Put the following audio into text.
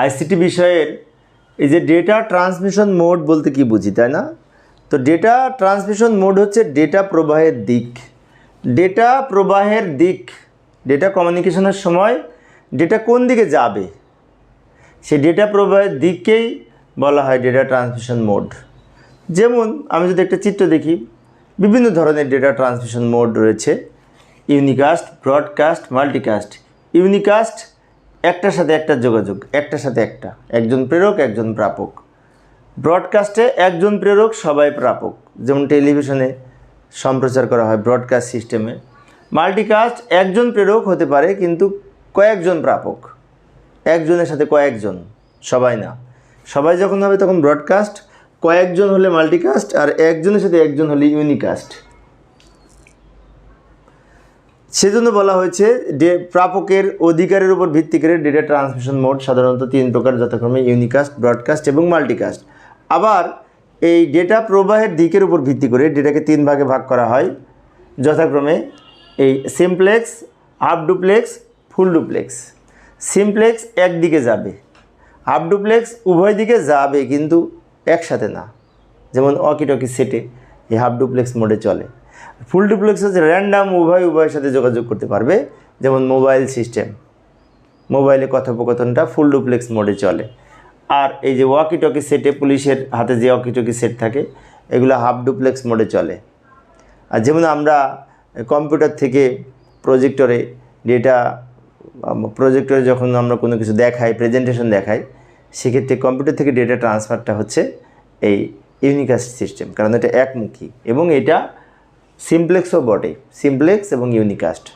ICT বিষয়ের এই যে ডেটা ট্রান্সমিশন মোড বলতে কি বুঝি, তাই না? তো ডেটা ট্রান্সমিশন মোড হচ্ছে ডেটা প্রবাহের দিক। ডেটা প্রবাহের দিক ডেটা কমিউনিকেশনের সময় ডেটা কোন দিকে যাবে? সেই ডেটা প্রবাহের দিককেই বলা হয় ডেটা ট্রান্সমিশন মোড যেমন, আমি যদি একটা চিত্র দেখি, বিভিন্ন ধরনের ডেটা ট্রান্সমিশন মোড রয়েছে। ইউনিকাস্ট ব্রডকাস্ট মাল্টিকাস্ট ইউনিকাস্ট একটার সাথে একটা যোগাযোগ, একটার সাথে একটা। একজন প্রেরক, একজন প্রাপক। ব্রডকাস্টে একজন প্রেরক, সবাই প্রাপক। যেমন টেলিভিশনে সম্প্রচার করা হয় ব্রডকাস্ট সিস্টেমে মাল্টিকাস্ট একজন প্রেরক হতে পারে, কিন্তু কয়েকজন প্রাপক। একজনের সাথে কয়েকজন, সবাই না। সবাই যখন হবে তখন ব্রডকাস্ট কয়েকজন হলে মাল্টিকাস্ট আর একজনের সাথে একজন হলে ইউনিকাস্ট সেজন্য বলা হয়েছে যে প্রাপকের অধিকারের উপর ভিত্তি করে ডেটা ট্রান্সমিশন মোড সাধারণত তিন প্রকার, যথাক্রমে ইউনিকাস্ট ব্রডকাস্ট এবং মাল্টিকাস্ট আবার এই ডেটা প্রবাহের দিকের উপর ভিত্তি করে ডেটাকে তিন ভাগে ভাগ করা হয়, যথাক্রমে এই simplex half duplex full duplex simplex একদিকে যাবে হাফ ডুপ্লেক্স উভয় দিকে যাবে কিন্তু একসাথে না। যেমন অকিটকি সেটে এই হাফ ডুপ্লেক্স মোডে চলে। ফুল ডুপ্লেক্স হচ্ছে র্যান্ডাম উভয় উভয়ের সাথে যোগাযোগ করতে পারবে। যেমন মোবাইল সিস্টেম। মোবাইলে কথোপকথনটা ফুল ডুপ্লেক্স মোডে চলে। আর এই যে ওয়াকি টকি সেটে পুলিশের হাতে যে ওয়াকি টকি সেট থাকে, এগুলো হাফ ডুপ্লেক্স মোডে চলে। আর যেমন আমরা কম্পিউটার থেকে প্রজেক্টরে ডেটা প্রজেক্টরে যখন আমরা কোনো কিছু দেখাই প্রেজেন্টেশন দেখাই, সেক্ষেত্রে কম্পিউটার থেকে ডেটা ট্রান্সফারটা হচ্ছে এই ইউনিকাস্ট সিস্টেম কারণ এটা একমুখী। এবং এটা সিমপ্লেক্সও বটে সিমপ্লেক্স এবং ইউনিকাস্ট